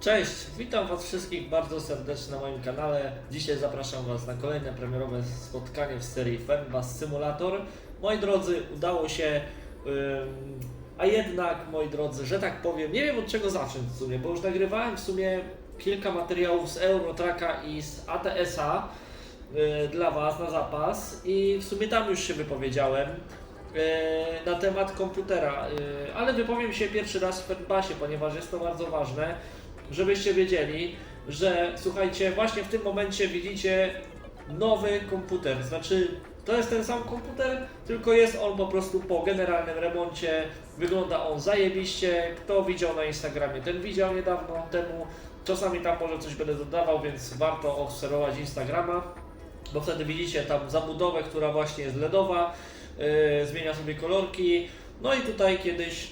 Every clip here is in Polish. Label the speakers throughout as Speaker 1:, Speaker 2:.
Speaker 1: Cześć, witam Was wszystkich bardzo serdecznie na moim kanale. Dzisiaj zapraszam Was na kolejne premierowe spotkanie w serii Fernbus Simulator. Moi drodzy, udało się, a jednak, moi drodzy, że tak powiem, nie wiem od czego zacząć w sumie, bo już nagrywałem w sumie kilka materiałów z Eurotraka i z ATS-a y, dla Was na zapas i w sumie tam już się wypowiedziałem y, na temat komputera, y, ale wypowiem się pierwszy raz w Fernbusie, ponieważ jest to bardzo ważne żebyście wiedzieli, że słuchajcie, właśnie w tym momencie widzicie nowy komputer. Znaczy, to jest ten sam komputer, tylko jest on po prostu po generalnym remoncie. Wygląda on zajebiście. Kto widział na Instagramie, ten widział niedawno temu. Czasami tam może coś będę dodawał, więc warto obserwować Instagrama, bo wtedy widzicie tam zabudowę, która właśnie jest LEDowa, yy, zmienia sobie kolorki. No i tutaj kiedyś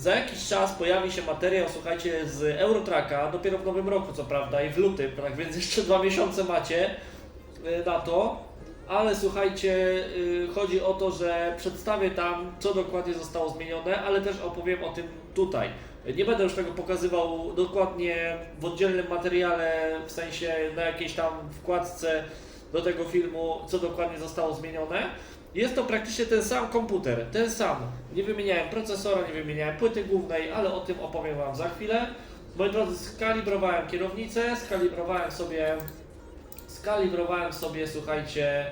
Speaker 1: za jakiś czas pojawi się materiał, słuchajcie, z Eurotraka, dopiero w nowym roku, co prawda, i w lutym, tak więc jeszcze dwa miesiące macie y, na to. Ale słuchajcie, y, chodzi o to, że przedstawię tam, co dokładnie zostało zmienione, ale też opowiem o tym tutaj. Nie będę już tego pokazywał dokładnie w oddzielnym materiale, w sensie na jakiejś tam wkładce do tego filmu, co dokładnie zostało zmienione. Jest to praktycznie ten sam komputer, ten sam. Nie wymieniałem procesora, nie wymieniałem płyty głównej, ale o tym opowiem Wam za chwilę. Moi drodzy, skalibrowałem kierownicę, skalibrowałem sobie, skalibrowałem sobie, słuchajcie,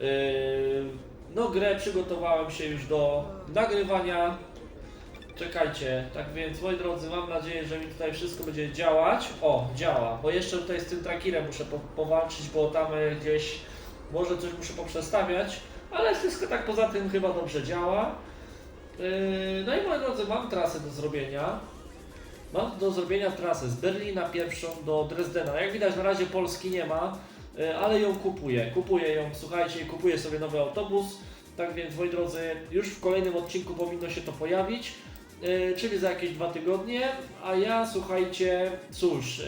Speaker 1: yy, no grę, przygotowałem się już do nagrywania. Czekajcie, tak więc moi drodzy, mam nadzieję, że mi tutaj wszystko będzie działać. O, działa, bo jeszcze tutaj z tym trackerem muszę po, powalczyć, bo tam y, gdzieś może coś muszę poprzestawiać, ale wszystko tak poza tym chyba dobrze działa. Yy, No i moi drodzy, mam trasę do zrobienia. Mam do zrobienia trasę z Berlina pierwszą do Dresdena. Jak widać na razie Polski nie ma, yy, ale ją kupuję. Kupuję ją, słuchajcie, kupuję sobie nowy autobus. Tak więc moi drodzy, już w kolejnym odcinku powinno się to pojawić, yy, czyli za jakieś dwa tygodnie. A ja słuchajcie, cóż,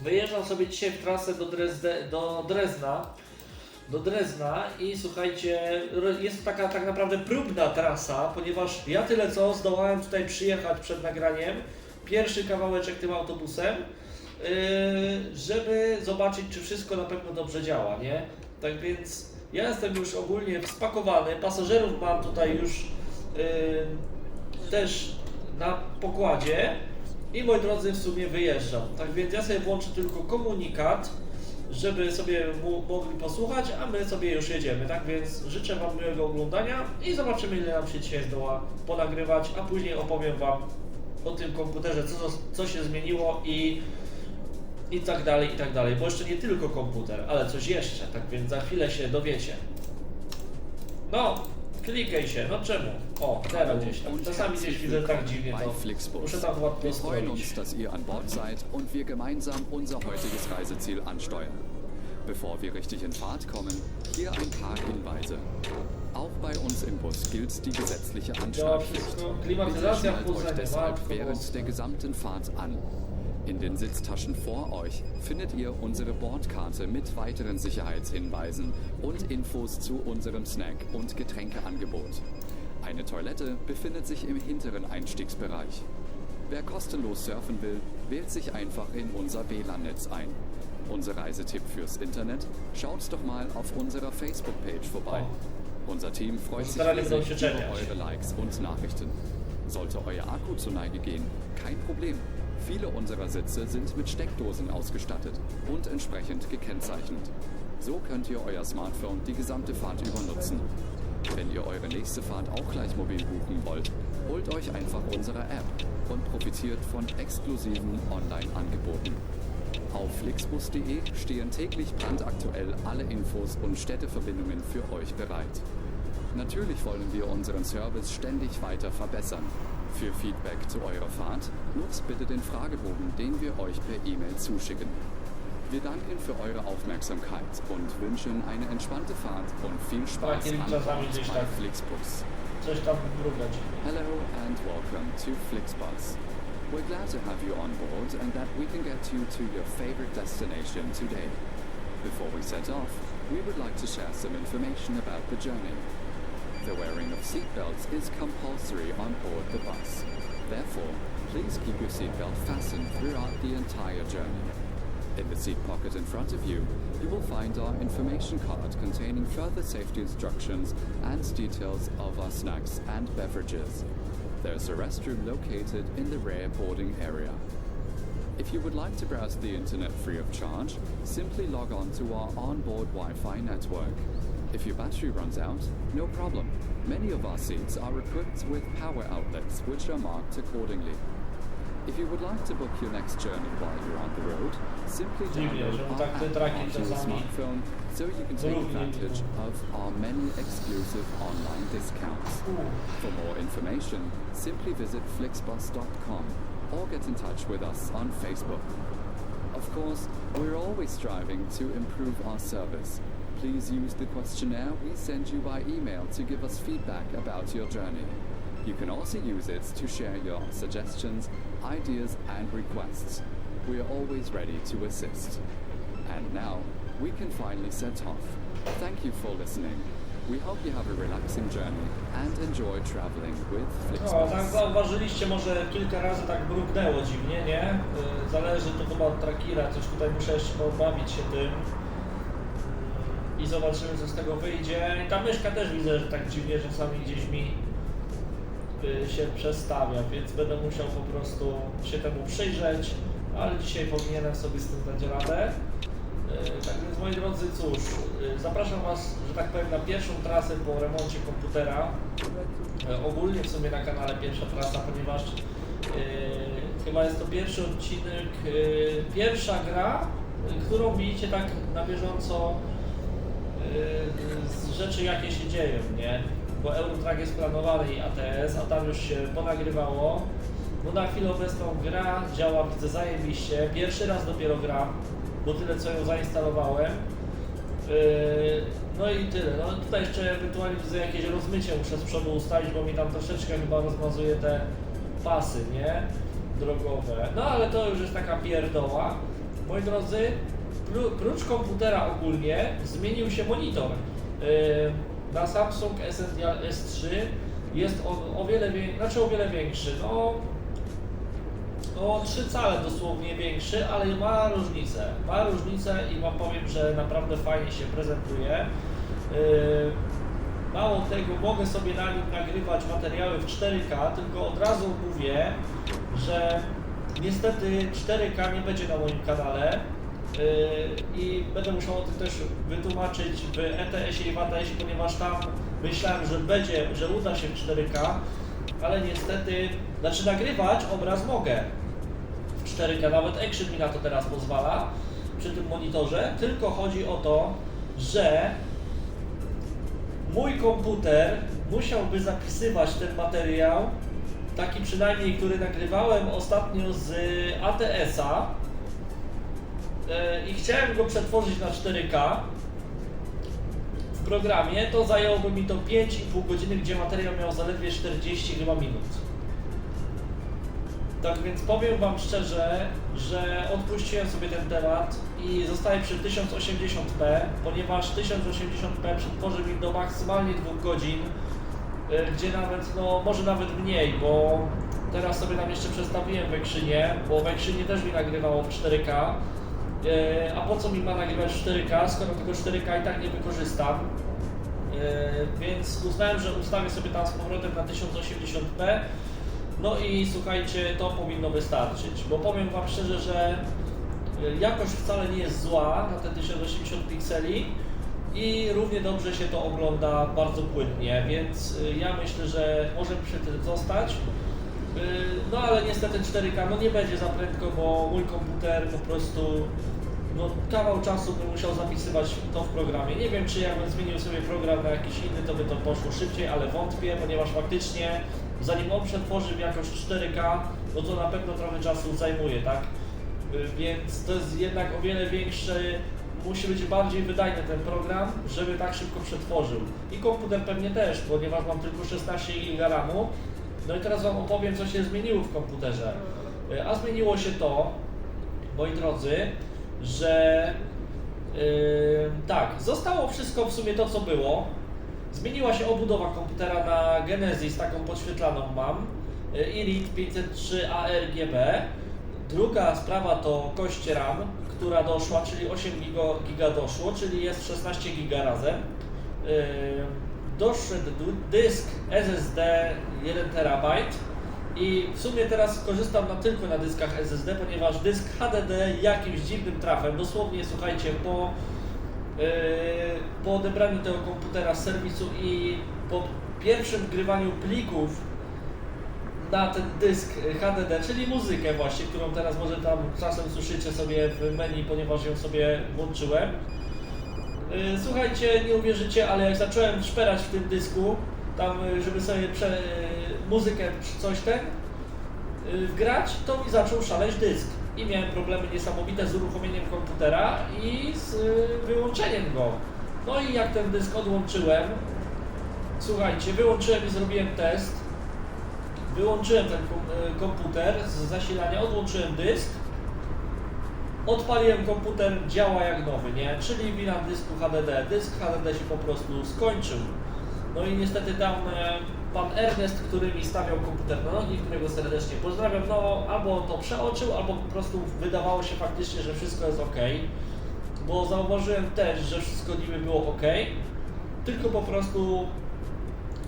Speaker 1: wyjeżdżam sobie dzisiaj w trasę do, Dresde, do Drezna do Drezna i słuchajcie, jest to taka tak naprawdę próbna trasa, ponieważ ja tyle co zdołałem tutaj przyjechać przed nagraniem, pierwszy kawałeczek tym autobusem, yy, żeby zobaczyć, czy wszystko na pewno dobrze działa, nie? Tak więc ja jestem już ogólnie spakowany, pasażerów mam tutaj już yy, też na pokładzie i moi drodzy w sumie wyjeżdżam. Tak więc ja sobie włączę tylko komunikat, żeby sobie mogli posłuchać, a my sobie już jedziemy. Tak więc życzę Wam miłego oglądania i zobaczymy ile nam się dzisiaj zdoła ponagrywać, a później opowiem Wam o tym komputerze, co, co się zmieniło i, i tak dalej, i tak dalej. Bo jeszcze nie tylko komputer, ale coś jeszcze, tak więc za chwilę się dowiecie. No, klikaj się, no czemu? O, teraz gdzieś tam.
Speaker 2: und
Speaker 1: Czasami gdzieś widzę tak dziwnie
Speaker 2: bei
Speaker 1: to.
Speaker 2: Flixbus.
Speaker 1: Muszę tam ładnie
Speaker 2: Wir freuen uns, dass ihr an Bord seid und wir gemeinsam unser heutiges Reiseziel ansteuern. Bevor wir richtig in Fahrt kommen, hier ein paar Hinweise. Auch bei uns im Bus gilt die gesetzliche
Speaker 1: wszystko.
Speaker 2: Bitte schnallt euch deshalb während der gesamten Fahrt an. In den Sitztaschen vor euch findet ihr unsere Bordkarte mit weiteren Sicherheitshinweisen und Infos zu unserem Snack- und Getränkeangebot. Eine Toilette befindet sich im hinteren Einstiegsbereich. Wer kostenlos surfen will, wählt sich einfach in unser WLAN-Netz ein. Unser Reisetipp fürs Internet? Schaut doch mal auf unserer Facebook-Page vorbei. Unser Team freut
Speaker 1: Das
Speaker 2: sich riesig über eure Likes und Nachrichten. Sollte euer Akku zur Neige gehen, kein Problem. Viele unserer Sitze sind mit Steckdosen ausgestattet und entsprechend gekennzeichnet. So könnt ihr euer Smartphone die gesamte Fahrt über nutzen. Wenn ihr eure nächste Fahrt auch gleich mobil buchen wollt, holt euch einfach unsere App und profitiert von exklusiven Online-Angeboten. Auf flixbus.de stehen täglich brandaktuell alle Infos und Städteverbindungen für euch bereit. Natürlich wollen wir unseren Service ständig weiter verbessern. Für Feedback zu eurer Fahrt nutzt bitte den Fragebogen, den wir euch per E-Mail zuschicken. Wir danken für eure Aufmerksamkeit und wünschen eine entspannte Fahrt und viel Spaß an bei. Flixbus.
Speaker 1: Coś tam mrugać.
Speaker 2: Hello and welcome to Flixbus. We're glad to have you on board and that we can get you to your favorite destination today. Before we set off, we would like to share some information about the journey. The wearing of seatbelts is compulsory on board the bus. Therefore, please keep your seatbelt fastened throughout the entire journey. In the seat pocket in front of you, you will find our information card containing further safety instructions and details of our snacks and beverages. There's a restroom located in the rear boarding area. If you would like to browse the internet free of charge, simply log on to our onboard Wi Fi network. If your battery runs out, no problem. Many of our seats are equipped with power outlets which are marked accordingly. If you would like to book your next journey while you're on the road, simply download our app
Speaker 1: traki
Speaker 2: your smartphone so you can take advantage of our many exclusive online discounts. For more information, simply visit flixbus.com or get in touch with us on Facebook. Of course, we're always striving to improve our service. Please use the questionnaire we send you by email to give us feedback about your journey. You can also use it to share your suggestions, ideas, and requests. We are always ready to assist. And now, we can finally set off. Thank you for listening. We hope you have a relaxing journey and enjoy traveling with
Speaker 1: No, zauważyliście, może kilka razy tak bruknęło dziwnie, nie? Y, Zależy to chyba od trackera, coś tutaj muszę jeszcze pobawić się tym. I zobaczymy, co z tego wyjdzie. Ta myszka też widzę, że tak dziwnie czasami gdzieś mi się przestawia, więc będę musiał po prostu się temu przyjrzeć, ale dzisiaj powinienem sobie z tym dać radę. Y, Tak więc moi drodzy, cóż, y, zapraszam Was, że tak powiem, na pierwszą trasę po remoncie komputera. Ogólnie w sumie na kanale pierwsza trasa, ponieważ e, chyba jest to pierwszy odcinek, e, pierwsza gra, którą widzicie tak na bieżąco e, z rzeczy jakie się dzieją, nie? Bo Eurotrack jest planowany i ATS, a tam już się ponagrywało. No na chwilę obecną gra działa, widzę zajebiście. Pierwszy raz dopiero gram, bo tyle co ją zainstalowałem. Yy, No i tyle. No tutaj jeszcze ewentualnie widzę jakieś rozmycie muszę z przodu ustawić, bo mi tam troszeczkę chyba rozmazuje te pasy, nie? Drogowe. No ale to już jest taka pierdoła. Moi drodzy, pró- prócz komputera ogólnie zmienił się monitor. Yy, Na Samsung Essential S3 jest o, o wiele znaczy o wiele większy. No o 3 cale dosłownie większy, ale ma różnicę. Ma różnicę i wam powiem, że naprawdę fajnie się prezentuje. Yy, Mało tego, mogę sobie na nim nagrywać materiały w 4K, tylko od razu mówię, że niestety 4K nie będzie na moim kanale i będę musiał o tym też wytłumaczyć w ETS-ie i w ATS-ie, ponieważ tam myślałem, że będzie, że uda się w 4K, ale niestety, znaczy nagrywać obraz mogę. W 4K, nawet Action mi na to teraz pozwala przy tym monitorze, tylko chodzi o to, że mój komputer musiałby zapisywać ten materiał, taki przynajmniej, który nagrywałem ostatnio z ATS-a i chciałem go przetworzyć na 4K w programie, to zajęłoby mi to 5,5 godziny, gdzie materiał miał zaledwie 40 chyba minut. Tak więc powiem Wam szczerze, że odpuściłem sobie ten temat i zostaję przy 1080p, ponieważ 1080p przetworzy mi do maksymalnie 2 godzin, y, gdzie nawet, no może nawet mniej, bo teraz sobie tam jeszcze przestawiłem w Ekrzynie, bo w Ekrzynie też mi nagrywało w 4K, y, a po co mi ma nagrywać w 4K, skoro tego 4K i tak nie wykorzystam. Yy, więc uznałem, że ustawię sobie tam z powrotem na 1080p. No i słuchajcie, to powinno wystarczyć, bo powiem Wam szczerze, że yy, jakość wcale nie jest zła na te 1080 pikseli i równie dobrze się to ogląda bardzo płynnie, więc ja myślę, że możemy przy tym zostać. Yy, No ale niestety 4K no nie będzie za prędko, bo mój komputer po prostu no, kawał czasu bym musiał zapisywać to w programie. Nie wiem, czy jakbym zmienił sobie program na jakiś inny, to by to poszło szybciej, ale wątpię, ponieważ faktycznie zanim on przetworzy w jakość 4K, no to na pewno trochę czasu zajmuje, tak? Y, Więc to jest jednak o wiele większy, musi być bardziej wydajny ten program, żeby tak szybko przetworzył. I komputer pewnie też, ponieważ mam tylko 16 GB RAMu. No i teraz Wam opowiem, co się zmieniło w komputerze. Y, A zmieniło się to, moi drodzy, że yy, tak, zostało wszystko w sumie to, co było. Zmieniła się obudowa komputera na Genesis, taką podświetlaną mam. Irit 503 ARGB. Druga sprawa to kość RAM, która doszła, czyli 8 gigo, giga doszło, czyli jest 16 giga razem. Yy, Doszedł dysk SSD 1 terabajt i w sumie teraz korzystam na, tylko na dyskach SSD, ponieważ dysk HDD jakimś dziwnym trafem, dosłownie słuchajcie, po, yy, po odebraniu tego komputera z serwisu i po pierwszym wgrywaniu plików na ten dysk HDD, czyli muzykę właśnie, którą teraz może tam czasem słyszycie sobie w menu, ponieważ ją sobie włączyłem. Yy, Słuchajcie, nie uwierzycie, ale jak zacząłem szperać w tym dysku, tam yy, żeby sobie prze, yy, muzykę czy coś ten wgrać, to mi zaczął szaleć dysk. I miałem problemy niesamowite z uruchomieniem komputera i z wyłączeniem go. No i jak ten dysk odłączyłem, słuchajcie, wyłączyłem i zrobiłem test, wyłączyłem ten kom- y, komputer z zasilania, odłączyłem dysk, odpaliłem komputer, działa jak nowy, nie? Czyli wina dysku HDD. Dysk HDD się po prostu skończył. No i niestety tam e, pan Ernest, który mi stawiał komputer na nogi, którego serdecznie pozdrawiam, no albo to przeoczył, albo po prostu wydawało się faktycznie, że wszystko jest ok. Bo zauważyłem też, że wszystko niby było ok, tylko po prostu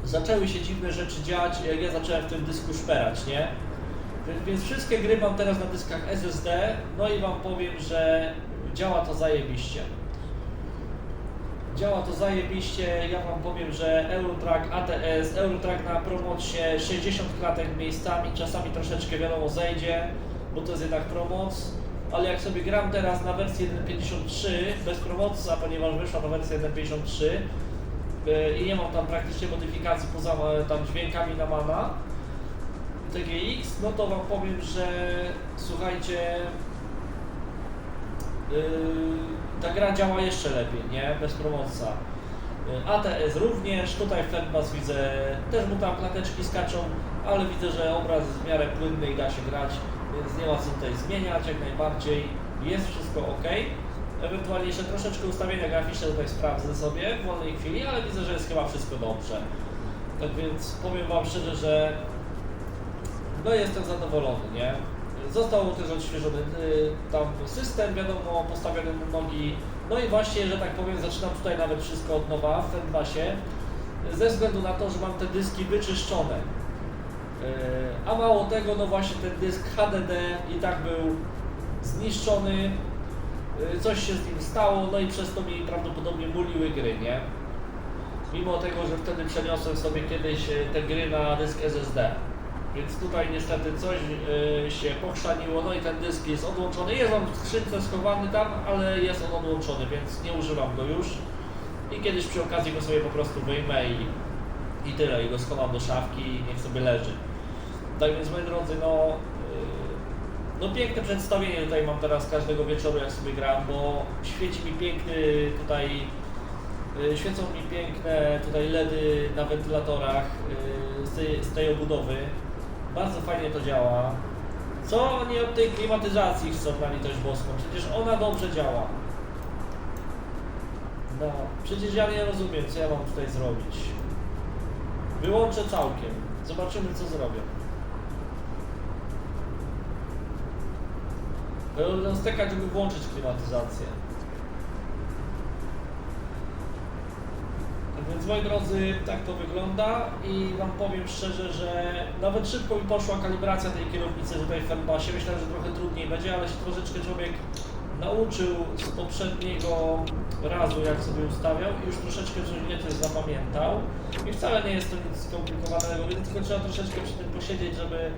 Speaker 1: zaczęły się dziwne rzeczy dziać, jak ja zacząłem w tym dysku szperać, nie? Więc- wszystkie gry mam teraz na dyskach SSD, no i Wam powiem, że działa to zajebiście. Działa to zajebiście, ja Wam powiem, że Eurotrack ATS, Eurotrack na promocie 60 klatek miejscami, czasami troszeczkę wiadomo zejdzie, bo to jest jednak promoc, ale jak sobie gram teraz na wersji 1.53 bez promocji, ponieważ wyszła ta wersja 1.53 yy, i nie mam tam praktycznie modyfikacji poza e, tam dźwiękami na mana, TGX, no to Wam powiem, że słuchajcie, yy, ta gra działa jeszcze lepiej, nie? Bez promocja. Yy, ATS również, tutaj Fedbas widzę, też mu tam klateczki skaczą, ale widzę, że obraz jest w miarę płynny i da się grać, więc nie ma co tutaj zmieniać, jak najbardziej jest wszystko ok. Ewentualnie jeszcze troszeczkę ustawienia graficzne tutaj sprawdzę sobie w wolnej chwili, ale widzę, że jest chyba wszystko dobrze. Tak więc powiem Wam szczerze, że no jestem zadowolony, nie? Został też odświeżony y, tam system, wiadomo, postawiony na nogi. No i właśnie, że tak powiem, zaczynam tutaj nawet wszystko od nowa w Fenbasie, ze względu na to, że mam te dyski wyczyszczone. Y, A mało tego, no właśnie ten dysk HDD i tak był zniszczony, y, coś się z nim stało, no i przez to mi prawdopodobnie muliły gry, nie? Mimo tego, że wtedy przeniosłem sobie kiedyś te gry na dysk SSD. Więc tutaj niestety coś y, się pochrzaniło, no i ten dysk jest odłączony. Jest on w skrzynce schowany tam, ale jest on odłączony, więc nie używam go już. I kiedyś przy okazji go sobie po prostu wyjmę i, i tyle, i go schowam do szafki i niech sobie leży. Tak więc moi drodzy, no, y, no piękne przedstawienie tutaj mam teraz każdego wieczoru jak sobie gram, bo świeci mi piękny tutaj Y, Świecą mi piękne tutaj LEDy na wentylatorach z tej, z tej obudowy. Bardzo fajnie to działa. Co oni od tej klimatyzacji chcą na litość boską? Przecież ona dobrze działa. No, przecież ja nie rozumiem, co ja mam tutaj zrobić. Wyłączę całkiem. Zobaczymy, co zrobię. Będę stekać, żeby włączyć klimatyzację. Więc moi drodzy, tak to wygląda i Wam powiem szczerze, że nawet szybko mi poszła kalibracja tej kierownicy tutaj w Fernbasie. Myślałem, że trochę trudniej będzie, ale się troszeczkę człowiek nauczył z poprzedniego razu, jak sobie ustawiał i już troszeczkę nieco zapamiętał. I wcale nie jest to nic skomplikowanego, więc tylko trzeba troszeczkę przy tym posiedzieć, żeby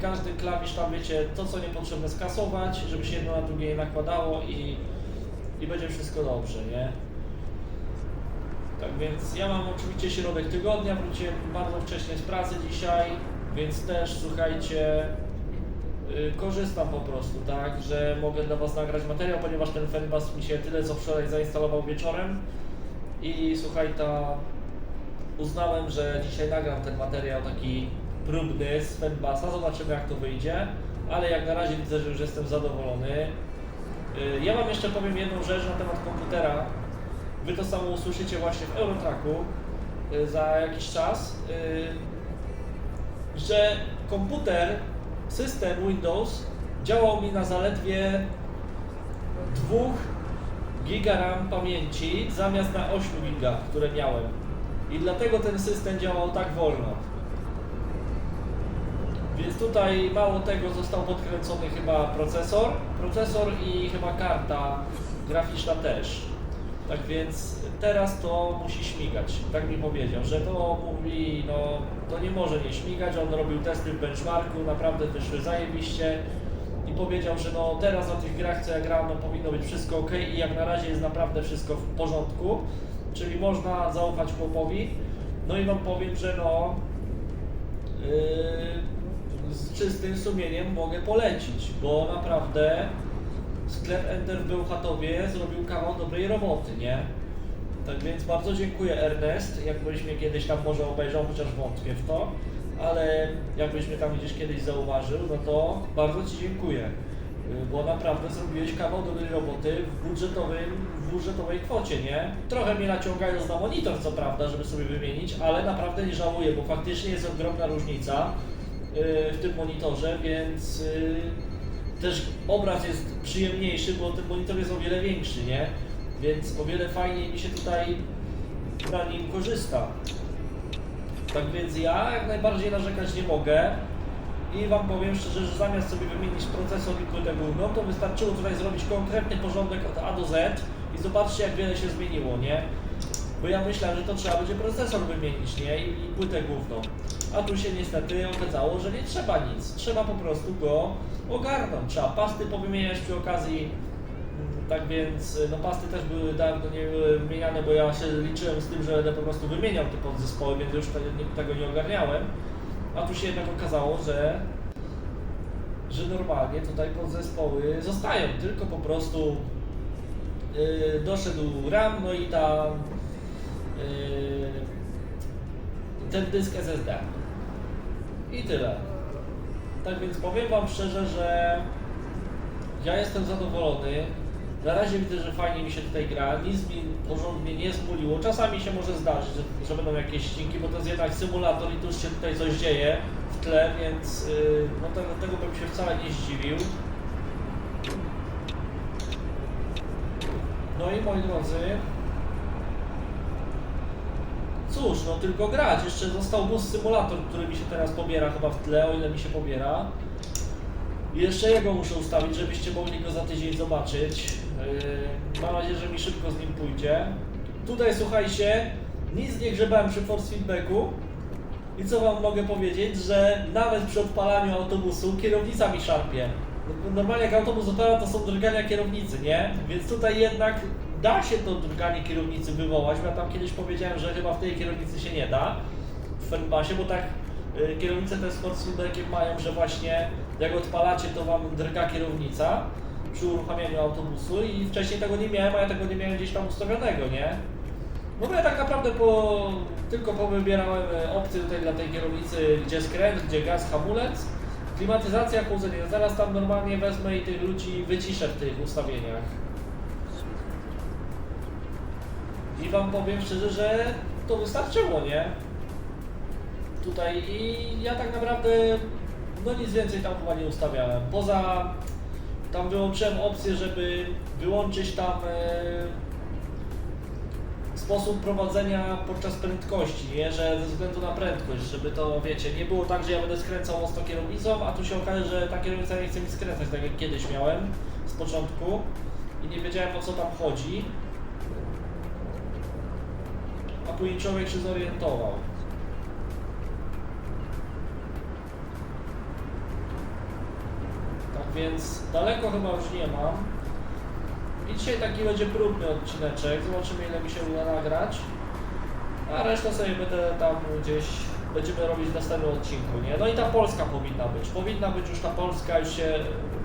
Speaker 1: każdy klawisz tam, wiecie, to co niepotrzebne skasować, żeby się jedno na drugie nie nakładało i, i będzie wszystko dobrze, nie? Tak więc ja mam oczywiście środek tygodnia, wróciłem bardzo wcześnie z pracy dzisiaj, więc też słuchajcie, yy, korzystam po prostu, tak, że mogę dla Was nagrać materiał, ponieważ ten Fenbas mi się tyle co wczoraj zainstalował wieczorem i słuchaj, ta uznałem, że dzisiaj nagram ten materiał taki próbny z Fenbasa, zobaczymy jak to wyjdzie, ale jak na razie widzę, że już jestem zadowolony. Yy, Ja Wam jeszcze powiem jedną rzecz na temat komputera, Wy to samo usłyszycie właśnie w Eurotracku y, za jakiś czas, y, że komputer, system Windows działał mi na zaledwie 2 giga RAM pamięci zamiast na 8 giga, które miałem. I dlatego ten system działał tak wolno. Więc tutaj mało tego został podkręcony chyba procesor, procesor i chyba karta graficzna też. Tak więc teraz to musi śmigać. Tak mi powiedział, że to mówi, no to nie może nie śmigać. On robił testy w benchmarku, naprawdę wyszły zajebiście. I powiedział, że no teraz na tych grach co ja gram, no powinno być wszystko ok i jak na razie jest naprawdę wszystko w porządku. Czyli można zaufać chłopowi. No i wam powiem, że no Yy, z czystym sumieniem mogę polecić, bo naprawdę sklep Enter w Bełchatowie zrobił kawał dobrej roboty, nie? Tak więc bardzo dziękuję Ernest, jakbyś mnie kiedyś tam może obejrzał, chociaż wątpię w to, ale jakbyś mnie tam gdzieś kiedyś zauważył, no to bardzo Ci dziękuję, Yy, bo naprawdę zrobiłeś kawał dobrej roboty w budżetowym, w budżetowej kwocie, nie? Trochę mnie naciągają na monitor, co prawda, żeby sobie wymienić, ale naprawdę nie żałuję, bo faktycznie jest ogromna różnica yy, w tym monitorze, więc yy, też obraz jest przyjemniejszy, bo ten monitor jest o wiele większy, nie? Więc o wiele fajniej mi się tutaj na nim korzysta. Tak więc ja jak najbardziej narzekać nie mogę. I Wam powiem szczerze, że zamiast sobie wymienić procesor i płytę główną, to wystarczyło tutaj zrobić konkretny porządek od A do Z i zobaczcie jak wiele się zmieniło, nie? Bo ja myślałem, że to trzeba będzie procesor wymienić, nie? I, i płytę główną. A tu się niestety okazało, że nie trzeba nic. Trzeba po prostu go ogarnąć. Trzeba pasty powymieniać przy okazji. Tak więc, no pasty też były dawno nie były wymieniane, bo ja się liczyłem z tym, że będę po prostu wymieniał te podzespoły, więc już tego nie ogarniałem. A tu się jednak okazało, że, że normalnie tutaj podzespoły zostają, tylko po prostu yy, doszedł RAM, no i ta yy, ten dysk SSD. I tyle. Tak więc powiem Wam szczerze, że ja jestem zadowolony. Na razie widzę, że fajnie mi się tutaj gra, nic mi porządnie nie zmuliło. Czasami się może zdarzyć, że, że będą jakieś ścinki, bo to jest jednak symulator i tu się tutaj coś dzieje w tle, więc yy, no tego, tego bym się wcale nie zdziwił. No i moi drodzy, cóż, no tylko grać. Jeszcze został bus symulator, który mi się teraz pobiera chyba w tle, o ile mi się pobiera. Jeszcze jego muszę ustawić, żebyście mogli go za tydzień zobaczyć. Yy, mam nadzieję, że mi szybko z nim pójdzie. Tutaj słuchajcie, nic nie grzebałem przy force feedbacku. I co wam mogę powiedzieć, że nawet przy odpalaniu autobusu kierownica mi szarpie. No, Normalnie jak autobus odpala, to są drgania kierownicy, nie? Więc tutaj jednak da się to drganie kierownicy wywołać. bo Ja tam kiedyś powiedziałem, że chyba w tej kierownicy się nie da w Fernbasie, bo tak y, kierownice te z feedbackiem mają, że właśnie jak odpalacie, to wam drga kierownica przy uruchamianiu autobusu i wcześniej tego nie miałem, a ja tego nie miałem gdzieś tam ustawionego, nie? No bo ja tak naprawdę po, tylko powybierałem e, opcje tutaj dla tej kierownicy, gdzie skręt, gdzie gaz, hamulec, klimatyzacja, chłodzenie. Zaraz tam normalnie wezmę i tych ludzi wyciszę w tych ustawieniach. Wam powiem szczerze, że to wystarczyło, nie? Tutaj i ja tak naprawdę no nic więcej tam chyba nie ustawiałem. Poza tam wyłączyłem opcję, żeby wyłączyć tam e, sposób prowadzenia podczas prędkości, nie? że ze względu na prędkość, żeby to, wiecie, nie było tak, że ja będę skręcał mocno kierownicą, a tu się okaże, że ta kierownica nie chce mi skręcać, tak jak kiedyś miałem z początku i nie wiedziałem o co tam chodzi, a później człowiek się zorientował. Tak więc daleko chyba już nie mam. I dzisiaj taki będzie próbny odcineczek. Zobaczymy ile mi się uda nagrać. A resztę sobie będę tam gdzieś będziemy robić w następnym odcinku, nie? No i ta Polska powinna być. Powinna być już ta Polska, już się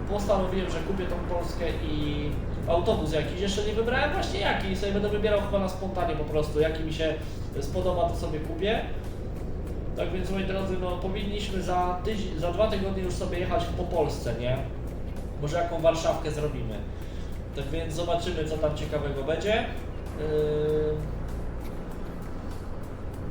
Speaker 1: postanowiłem, że kupię tą Polskę i autobus jakiś. Jeszcze nie wybrałem właśnie jaki. Sobie będę wybierał chyba na spontanie po prostu. Jaki mi się spodoba, to sobie kupię. Tak więc moi drodzy, no powinniśmy za, tydzień, za dwa tygodnie już sobie jechać po Polsce, nie? Może jaką Warszawkę zrobimy. Tak więc zobaczymy, co tam ciekawego będzie. Yy...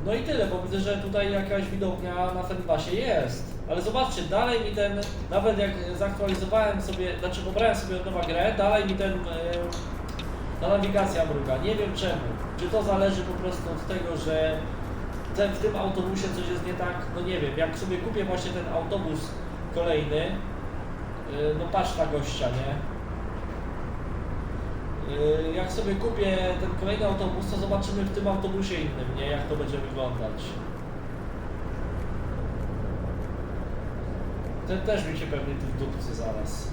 Speaker 1: No i tyle, bo widzę, że tutaj jakaś widownia na Fenbasie jest. Ale zobaczcie, dalej mi ten, nawet jak zaktualizowałem sobie, znaczy pobrałem sobie od nowa grę, dalej mi ten, e, ta nawigacja mruga. Nie wiem czemu. Czy to zależy po prostu od tego, że ten, w tym autobusie coś jest nie tak, no nie wiem, jak sobie kupię właśnie ten autobus kolejny, e, no patrz na gościa, nie? E, Jak sobie kupię ten kolejny autobus, to zobaczymy w tym autobusie innym, nie? Jak to będzie wyglądać. Ten też mi się pewnie tu wdupcy zaraz.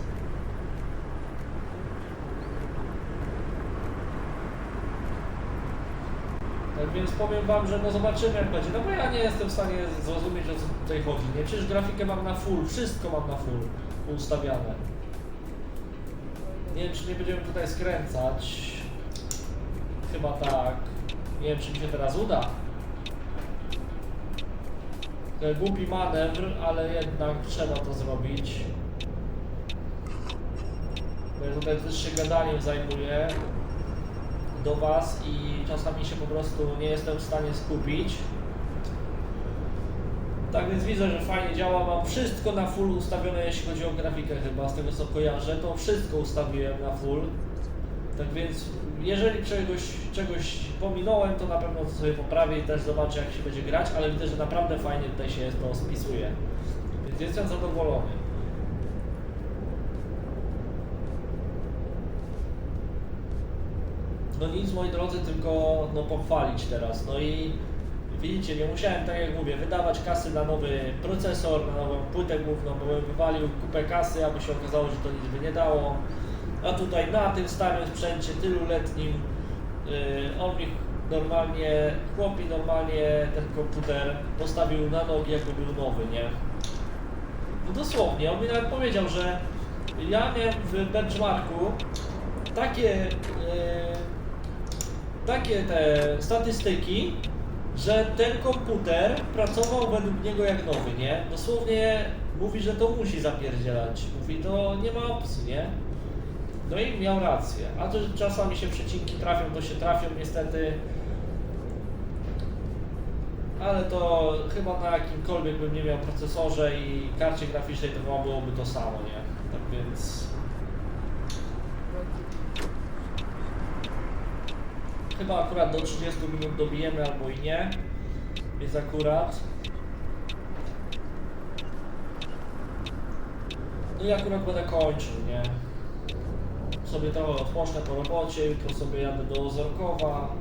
Speaker 1: Tak więc powiem wam, że no zobaczymy jak będzie. No bo ja nie jestem w stanie zrozumieć o co tutaj chodzi. Nie, przecież grafikę mam na full, wszystko mam na full ustawiane. Nie wiem czy nie będziemy tutaj skręcać. Chyba tak. Nie wiem czy mi się teraz uda. To głupi manewr, ale jednak trzeba to zrobić. Bo ja tutaj też się gadaniem zajmuję do Was i czasami się po prostu nie jestem w stanie skupić. Tak więc widzę, że fajnie działa. Mam wszystko na full ustawione, jeśli chodzi o grafikę chyba, z tego co kojarzę, to wszystko ustawiłem na full. Tak więc jeżeli czegoś, czegoś pominąłem, to na pewno to sobie poprawię i też zobaczę jak się będzie grać, ale widzę, że naprawdę fajnie tutaj się to spisuje. Więc jestem zadowolony. No nic moi drodzy, tylko no pochwalić teraz. No i widzicie, nie musiałem, tak jak mówię, wydawać kasy na nowy procesor, na nową płytę główną, bo bym wywalił kupę kasy, aby się okazało, że to nic by nie dało. A tutaj na tym starym sprzęcie, tylu letnim, yy, on mi normalnie, chłop mi normalnie ten komputer postawił na nogi, jakby był nowy, nie? No dosłownie, on mi nawet powiedział, że ja miałem w benchmarku takie, yy, takie te statystyki, że ten komputer pracował według niego jak nowy, nie? Dosłownie mówi, że to musi zapierdzielać. Mówi, to nie ma opcji, nie? No i miał rację. A to, że czasami się przecinki trafią, to się trafią niestety. Ale to chyba na jakimkolwiek bym nie miał procesorze i karcie graficznej to chyba byłoby to samo, nie? Tak więc... Chyba akurat do 30 minut dobijemy albo i nie. Więc akurat. No i akurat będę kończył, nie? Sobie trochę odpocznę po robocie, jutro sobie jadę do Ozorkowa,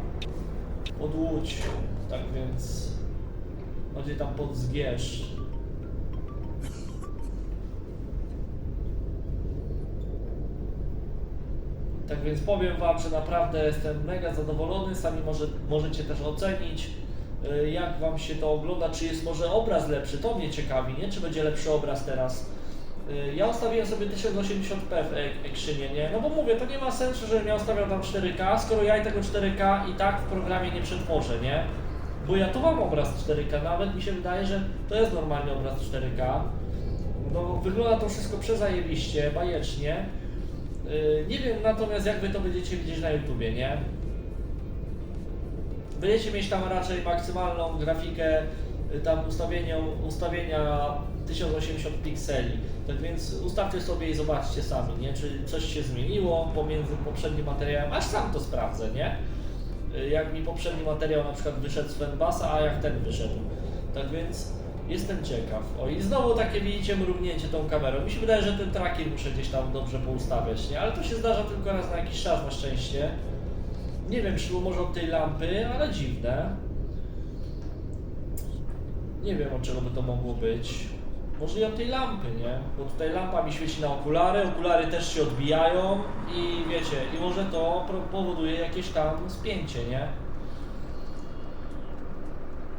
Speaker 1: pod Łódź, tak więc bardziej tam pod Zgierz. Tak więc powiem Wam, że naprawdę jestem mega zadowolony. Sami może, możecie też ocenić, y, jak Wam się to ogląda. Czy jest może obraz lepszy? To mnie ciekawi, nie? Czy będzie lepszy obraz teraz? Y, Ja ustawiłem sobie 1080p w e- nie? No bo mówię, to nie ma sensu, żebym ja ustawiał tam 4K, skoro ja i tego 4K i tak w programie nie przetworzę, nie? Bo ja tu mam obraz 4K, nawet mi się wydaje, że to jest normalny obraz 4K. No wygląda to wszystko przezajebiście, bajecznie. Yy, Nie wiem natomiast jak wy to będziecie widzieć na YouTubie, nie? Będziecie mieć tam raczej maksymalną grafikę, y, tam ustawienia 1080 pikseli. Tak więc ustawcie sobie i zobaczcie sami, nie? Czy coś się zmieniło pomiędzy poprzednim materiałem, aż sam to sprawdzę, nie? Jak mi poprzedni materiał na przykład wyszedł z Fanbasa, a jak ten wyszedł. Tak więc jestem ciekaw. O i znowu takie widzicie mrugnięcie tą kamerą. Mi się wydaje, że ten tracking muszę gdzieś tam dobrze poustawiać, nie? Ale to się zdarza tylko raz na jakiś czas na szczęście. Nie wiem, czy było może od tej lampy, ale dziwne. Nie wiem, od czego by to mogło być. Może i od tej lampy, nie? Bo tutaj lampa mi świeci na okulary, okulary też się odbijają i wiecie, i może to powoduje jakieś tam spięcie, nie?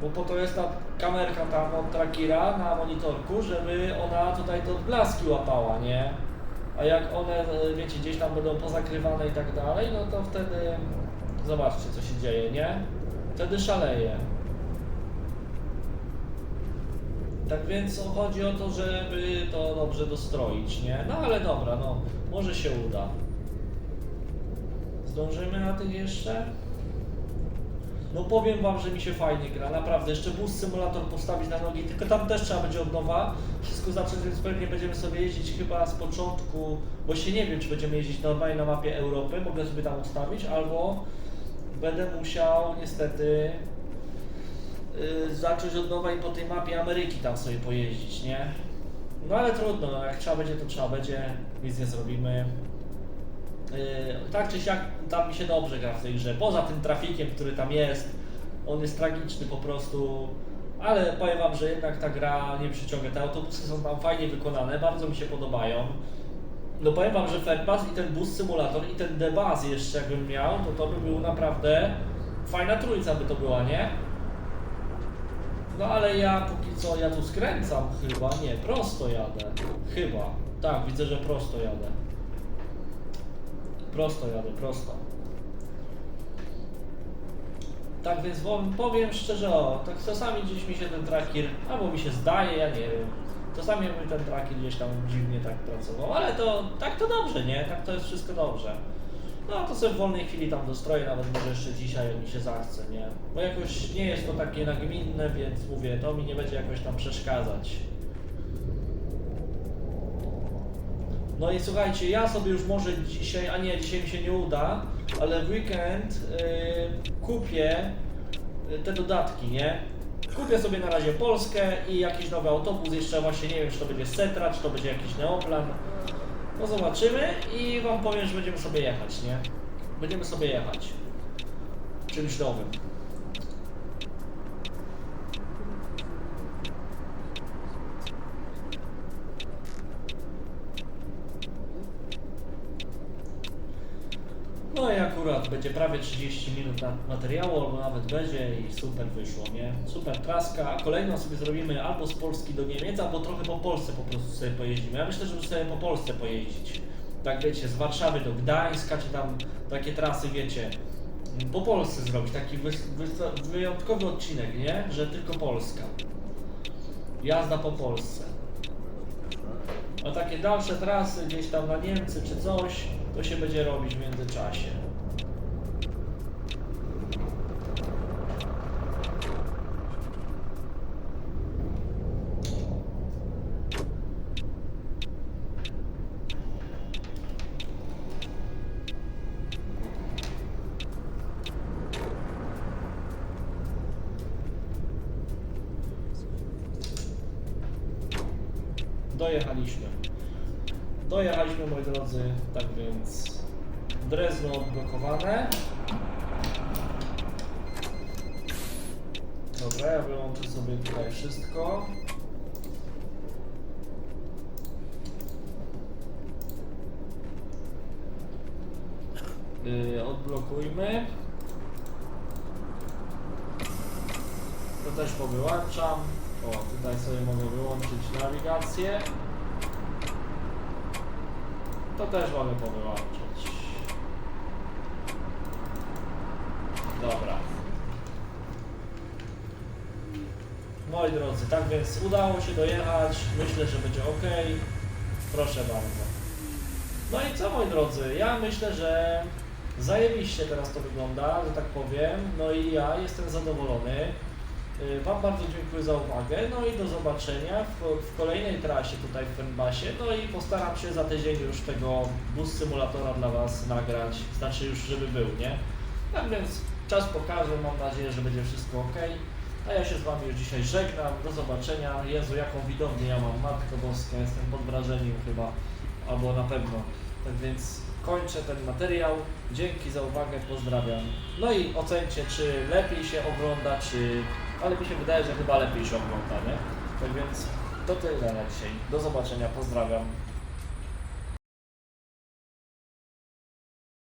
Speaker 1: Bo po to jest ta kamerka tam od trackera na monitorku, żeby ona tutaj te odblaski łapała, nie? A jak one, e, wiecie, gdzieś tam będą pozakrywane i tak dalej, no to wtedy zobaczcie co się dzieje, nie? Wtedy szaleje. Tak więc chodzi o to, żeby to dobrze dostroić, nie? No ale dobra, no, może się uda. Zdążymy na tych jeszcze? No powiem wam, że mi się fajnie gra, naprawdę. Jeszcze bus symulator postawić na nogi, tylko tam też trzeba będzie od nowa wszystko zacząć, więc pewnie będziemy sobie jeździć chyba z początku, bo się nie wiem, czy będziemy jeździć normalnie na mapie Europy, mogę sobie tam ustawić, albo będę musiał niestety zacząć od nowa i po tej mapie Ameryki tam sobie pojeździć, nie? No ale trudno, no, jak trzeba będzie, to trzeba będzie, nic nie zrobimy. Yy, tak czy siak tam mi się dobrze gra w tej grze. Poza tym trafikiem, który tam jest, on jest tragiczny po prostu. Ale powiem wam, że jednak ta gra nie przyciąga. Te autobusy są tam fajnie wykonane, bardzo mi się podobają. No powiem wam, że Fedbus i ten bus symulator i ten debaz jeszcze jakbym miał, to to by był naprawdę fajna trójca by to była, nie? No ale ja póki co, ja tu skręcam chyba, nie, prosto jadę. Chyba. Tak, widzę, że prosto jadę. Prosto jadę, prosto. Tak więc powiem szczerze, o, tak czasami gdzieś mi się ten tracker, albo mi się zdaje, ja nie wiem. Czasami mi ten tracker gdzieś tam dziwnie tak pracował, ale to tak to dobrze, nie? Tak to jest wszystko dobrze. No to sobie w wolnej chwili tam dostroję, nawet może jeszcze dzisiaj, mi się zachce, nie? Bo jakoś nie jest to takie nagminne, więc mówię, to mi nie będzie jakoś tam przeszkadzać. No i słuchajcie, ja sobie już może dzisiaj, a nie, dzisiaj mi się nie uda, ale w weekend yy, kupię y, te dodatki, nie? Kupię sobie na razie Polskę i jakiś nowy autobus, jeszcze właśnie nie wiem, czy to będzie Setra, czy to będzie jakiś Neoplan. No zobaczymy i wam powiem, że będziemy sobie jechać, nie? Będziemy sobie jechać. Czymś nowym. No i akurat będzie prawie 30 minut materiału, albo nawet będzie i super wyszło, nie? Super traska. Kolejną sobie zrobimy albo z Polski do Niemiec, albo trochę po Polsce po prostu sobie pojeździmy. Ja myślę, żeby sobie po Polsce pojeździć. Tak wiecie, z Warszawy do Gdańska, czy tam takie trasy, wiecie, po Polsce zrobić. Taki wy, wy, wyjątkowy odcinek, nie? Że tylko Polska. Jazda po Polsce. A takie dalsze trasy gdzieś tam na Niemcy czy coś, to się będzie robić w międzyczasie. Dojechaliśmy. Dojechaliśmy, moi drodzy, tak więc Drezno odblokowane. Dobra, ja wyłączę sobie tutaj wszystko. Yy, odblokujmy. To też powyłączam. O, tutaj sobie mogę wyłączyć nawigację. To też mamy powyłączyć. Dobra. Moi drodzy, tak więc udało się dojechać. Myślę, że będzie ok. Proszę bardzo. No i co moi drodzy? Ja myślę, że zajebiście teraz to wygląda, że tak powiem. No i ja jestem zadowolony. Y, Wam bardzo dziękuję za uwagę, no i do zobaczenia w, w kolejnej trasie tutaj w Fenbasie, no i postaram się za tydzień już tego bus symulatora dla Was nagrać, znaczy już żeby był, nie? Tak więc czas pokaże, mam nadzieję, że będzie wszystko ok. A ja się z Wami już dzisiaj żegnam, do zobaczenia. Jezu, jaką widownię ja mam, Matko Boska, jestem pod wrażeniem chyba, albo na pewno. Tak więc kończę ten materiał. Dzięki za uwagę, pozdrawiam. No i ocencie, czy lepiej się ogląda, czy... Ale mi się wydaje, że chyba lepiej się ogląda, nie? Tak więc to tyle na dzisiaj. Do zobaczenia, pozdrawiam.